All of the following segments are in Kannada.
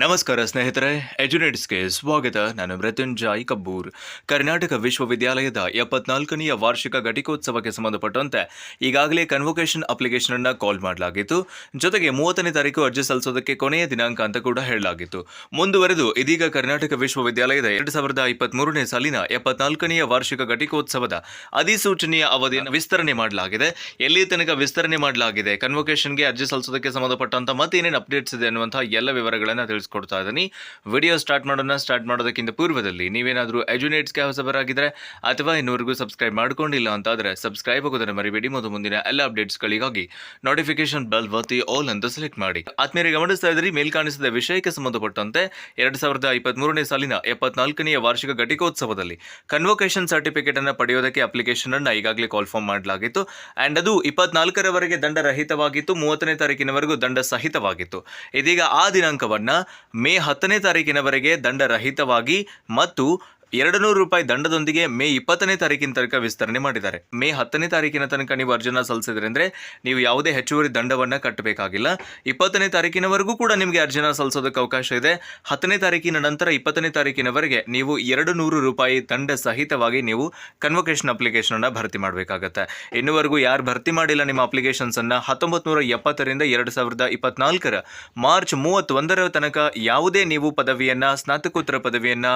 ನಮಸ್ಕಾರ ಸ್ನೇಹಿತರೆ, ಎಜುನೇಟ್ಸ್ಗೆ ಸ್ವಾಗತ. ನಾನು ಮೃತ್ಯುಂಜಯ್ ಕಬ್ಬೂರ್. ಕರ್ನಾಟಕ ವಿಶ್ವವಿದ್ಯಾಲಯದ ಎಪ್ಪತ್ನಾಲ್ಕನೆಯ ವಾರ್ಷಿಕ ಘಟಿಕೋತ್ಸವಕ್ಕೆ ಸಂಬಂಧಪಟ್ಟಂತೆ ಈಗಾಗಲೇ ಕನ್ವೊಕೇಶನ್ ಅಪ್ಲಿಕೇಶನ್ ಅನ್ನು ಕಾಲ್ ಮಾಡಲಾಗಿತ್ತು. ಜೊತೆಗೆ ಮೂವತ್ತನೇ ತಾರೀಕು ಅರ್ಜಿ ಸಲ್ಲಿಸೋದಕ್ಕೆ ಕೊನೆಯ ದಿನಾಂಕ ಅಂತ ಕೂಡ ಹೇಳಲಾಗಿತ್ತು. ಮುಂದುವರೆದು ಇದೀಗ ಕರ್ನಾಟಕ ವಿಶ್ವವಿದ್ಯಾಲಯದ ಎರಡು ಸಾವಿರದ ಇಪ್ಪತ್ಮೂರನೇ ಸಾಲಿನ ಎಪ್ಪತ್ನಾಲ್ಕನೆಯ ವಾರ್ಷಿಕ ಘಟಿಕೋತ್ಸವದ ಅಧಿಸೂಚನೆಯ ಅವಧಿಯನ್ನು ವಿಸ್ತರಣೆ ಮಾಡಲಾಗಿದೆ. ಎಲ್ಲಿ ತನಕ ವಿಸ್ತರಣೆ ಮಾಡಲಾಗಿದೆ? ಕನ್ವೊಕೇಶನ್ಗೆ ಅರ್ಜಿ ಸಲ್ಲಿಸೋದಕ್ಕೆ ಸಂಬಂಧಪಟ್ಟಂತ ಮತ್ತೇನೇನು ಅಪ್ಡೇಟ್ಸ್ ಇದೆ ಅನ್ನುವಂತಹ ಎಲ್ಲ ವಿವರಗಳನ್ನು ತಿಳಿಸ್ಕೊಡ್ತಾ ಇದ್ದೀನಿ. ವಿಡಿಯೋ ಸ್ಟಾರ್ಟ್ ಮಾಡೋಣ, ಸ್ಟಾರ್ಟ್ ಮಾಡೋದಕ್ಕಿಂತ ಪೂರ್ವದಲ್ಲಿ ನೀವೇನಾದರೂ ಎಜುನೇಟ್ಸ್ಗೆ ಹೊಸಬರಾಗಿದ್ದರೆ ಅಥವಾ ಇನ್ನೂವರೆಗೂ ಸಬ್ಸ್ಕ್ರೈಬ್ ಮಾಡ್ಕೊಂಡಿಲ್ಲ ಅಂತಾದರೆ ಸಬ್ಸ್ಕ್ರೈಬ್ ಆಗೋದನ್ನು ಮರಿಬೇಡಿ. ಮತ್ತು ಮುಂದಿನ ಎಲ್ಲ ಅಪ್ಡೇಟ್ಸ್ಗಳಿಗಾಗಿ ನೋಟಿಫಿಕೇಶನ್ ಬೆಲ್ ಒತ್ತಿ ಆಲ್ ಅಂತ ಸೆಲೆಕ್ಟ್ ಮಾಡಿ. ಆತ್ಮೀಯರಿಗೆ ಗಮನಿಸ್ತಾ ಇದ್ರಿ ಮೇಲ್ ಕಾಣಿಸಿದ ವಿಷಯಕ್ಕೆ ಸಂಬಂಧಪಟ್ಟಂತೆ ಎರಡು ಸಾವಿರದ ಇಪ್ಪತ್ಮೂರನೇ ಸಾಲಿನ ಎಪ್ಪತ್ನಾಲ್ಕನೆಯ ವಾರ್ಷಿಕ ಘಟಿಕೋತ್ಸವದಲ್ಲಿ ಕನ್ವೊಕೇಶನ್ ಸರ್ಟಿಫಿಕೇಟ್ ಅನ್ನು ಪಡೆಯೋದಕ್ಕೆ ಅಪ್ಲಿಕೇಶನ್ ಅನ್ನು ಈಗಾಗಲೇ ಕಾಲ್ ಫಾರ್ಮ್ ಮಾಡಲಾಗಿತ್ತು. ಅಂಡ್ ಅದು ಇಪ್ಪತ್ನಾಲ್ಕರವರೆಗೆ ದಂಡ ರಹಿತವಾಗಿತ್ತು ಮೂವತ್ತನೇ ತಾರೀಕಿನವರೆಗೂ ದಂಡ ಸಹಿತವಾಗಿತ್ತು. ಇದೀಗ ಆ ದಿನಾಂಕವನ್ನ ಮೇ ಹತ್ತನೇ ತಾರೀಕಿನವರೆಗೆ ದಂಡರಹಿತವಾಗಿ ಮತ್ತು ಎರಡು ನೂರು ರೂಪಾಯಿ ದಂಡದೊಂದಿಗೆ ಮೇ ಇಪ್ಪತ್ತನೇ ತಾರೀಕಿನ ತನಕ ವಿಸ್ತರಣೆ ಮಾಡಿದ್ದಾರೆ. ಮೇ ಹತ್ತನೇ ತಾರೀಕಿನ ತನಕ ನೀವು ಅರ್ಜಿನ ಸಲ್ಲಿಸಿದ್ರೆ ಅಂದರೆ ನೀವು ಯಾವುದೇ ಹೆಚ್ಚುವರಿ ದಂಡವನ್ನು ಕಟ್ಟಬೇಕಾಗಿಲ್ಲ. ಇಪ್ಪತ್ತನೇ ತಾರೀಕಿನವರೆಗೂ ಕೂಡ ನಿಮಗೆ ಅರ್ಜಿನ ಸಲ್ಲಿಸೋದಕ್ಕೆ ಅವಕಾಶ ಇದೆ. ಹತ್ತನೇ ತಾರೀಕಿನ ನಂತರ ಇಪ್ಪತ್ತನೇ ತಾರೀಕಿನವರೆಗೆ ನೀವು ಎರಡು ನೂರು ರೂಪಾಯಿ ದಂಡ ಸಹಿತವಾಗಿ ನೀವು ಕನ್ವೊಕೇಶನ್ ಅಪ್ಲಿಕೇಶನನ್ನು ಭರ್ತಿ ಮಾಡಬೇಕಾಗತ್ತೆ. ಇನ್ನುವರೆಗೂ ಯಾರು ಭರ್ತಿ ಮಾಡಿಲ್ಲ ನಿಮ್ಮ ಅಪ್ಲಿಕೇಶನ್ಸನ್ನು ಹತ್ತೊಂಬತ್ತು ನೂರ ಎಪ್ಪತ್ತರಿಂದ ಎರಡು ಸಾವಿರದ ಇಪ್ಪತ್ನಾಲ್ಕರ ಮಾರ್ಚ್ ಮೂವತ್ತೊಂದರ ತನಕ ಯಾವುದೇ ನೀವು ಪದವಿಯನ್ನು, ಸ್ನಾತಕೋತ್ತರ ಪದವಿಯನ್ನು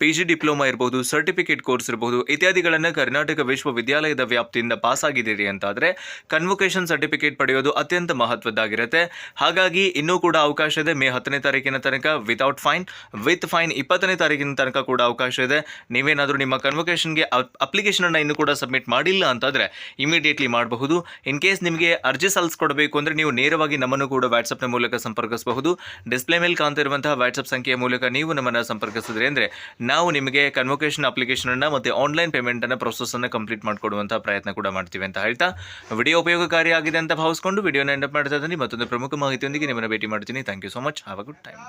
ಪಿ ಜಿ ಡಿಪ್ಲೊಮಾ ಇರಬಹುದು ಸರ್ಟಿಫಿಕೇಟ್ ಕೋರ್ಸ್ ಇರಬಹುದು ಇತ್ಯಾದಿಗಳನ್ನು ಕರ್ನಾಟಕ ವಿಶ್ವವಿದ್ಯಾಲಯದ ವ್ಯಾಪ್ತಿಯಿಂದ ಪಾಸ್ ಆಗಿದ್ದೀರಿ ಅಂತಾದರೆ ಕನ್ವೊಕೇಶನ್ ಸರ್ಟಿಫಿಕೇಟ್ ಪಡೆಯೋದು ಅತ್ಯಂತ ಮಹತ್ವದ್ದಾಗಿರುತ್ತೆ. ಹಾಗಾಗಿ ಇನ್ನೂ ಕೂಡ ಅವಕಾಶ ಇದೆ. ಮೇ ಹತ್ತನೇ ತಾರೀಕಿನ ತನಕ ವಿತೌಟ್ ಫೈನ್ ವಿತ್ ಫೈನ್ ಇಪ್ಪತ್ತನೇ ತಾರೀಕಿನ ತನಕ ಕೂಡ ಅವಕಾಶ ಇದೆ. ನೀವೇನಾದರೂ ನಿಮ್ಮ ಕನ್ವೊಕೇಶನ್ಗೆ ಅಪ್ಲಿಕೇಶನನ್ನು ಇನ್ನೂ ಕೂಡ ಸಬ್ಮಿಟ್ ಮಾಡಿಲ್ಲ ಅಂತಾದರೆ ಇಮಿಡಿಯೇಟ್ಲಿ ಮಾಡಬಹುದು. ಇನ್ ಕೇಸ್ ನಿಮಗೆ ಅರ್ಜಿ ಸಲ್ಲಿಸ್ಕೊಡ್ಬೇಕು ಅಂದರೆ ನೀವು ನೇರವಾಗಿ ನಮ್ಮನ್ನು ಕೂಡ ವಾಟ್ಸಪ್ನ ಮೂಲಕ ಸಂಪರ್ಕಿಸಬಹುದು. ಡಿಸ್ಪ್ಲೇ ಮೇಲೆ ಕಾಣ್ತಿರುವಂತಹ ವಾಟ್ಸಪ್ ಸಂಖ್ಯೆಯ ಮೂಲಕ ನೀವು ನಮ್ಮನ್ನು ಸಂಪರ್ಕಿಸಿದ್ರೆ ಅಂದರೆ ನಾವು ನಿಮಗೆ ಕನ್ವೊಕೇಶನ್ ಅಪ್ಲಿಕೇಶನ್ ಅನ್ನ ಮತ್ತೆ ಆನ್ಲೈನ್ ಪೇಮೆಂಟನ್ನು ಪ್ರೊಸೆಸನ್ನು ಕಂಪ್ಲೀಟ್ ಮಾಡಿಕೊಡುವಂಥ ಪ್ರಯತ್ನ ಕೂಡ ಮಾಡ್ತೀವಿ ಅಂತ ಹೇಳ್ತಾ ವಿಡಿಯೋ ಉಪಯೋಗಕಾರಿಯಾಗಿದೆ ಅಂತ ಭಾವಿಸ್ಕೊಂಡು ವಿಡಿಯೋನ ಎಂಡಪ್ ಮಾಡ್ತಾ ಇದ್ದೀನಿ. ಮತ್ತೊಂದು ಪ್ರಮುಖ ಮಾಹಿತಿಯೊಂದಿಗೆ ನಿಮ್ಮನ್ನು ಭೇಟಿ ಮಾಡ್ತೀನಿ. Thank you so much have a good time